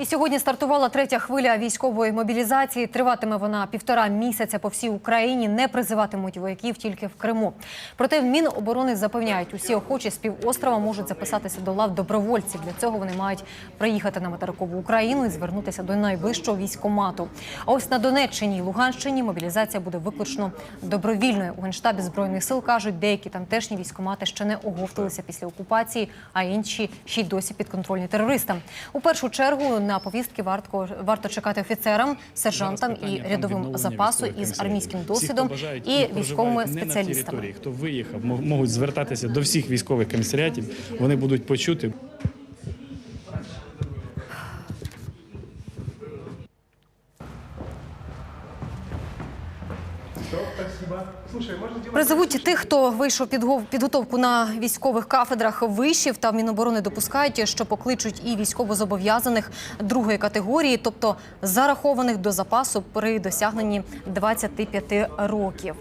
І сьогодні стартувала третя хвиля військової мобілізації. Триватиме вона півтора місяця по всій Україні. Не призиватимуть вояків тільки в Криму. Проте в Міноборони запевняють, усі охочі з півострова можуть записатися до лав добровольців. Для цього вони мають приїхати на материкову Україну і звернутися до найвищого військомату. А ось на Донеччині і Луганщині мобілізація буде виключно добровільною. У генштабі збройних сил кажуть, деякі тамтешні військомати ще не оговталися після окупації, а інші ще й досі підконтрольні терористам. У першу чергу на повістки варто, варто чекати офіцерам, сержантам і рядовим запасу із армійським досвідом і військовими спеціалістами. Хто виїхав, мо- можуть звертатися до всіх військових комісаріатів. Вони будуть почути. Призовуть тих, хто вийшов підготовку на військових кафедрах вишів та в Міноборони допускають, що покличуть і військовозобов'язаних другої категорії, тобто зарахованих до запасу при досягненні 25 років.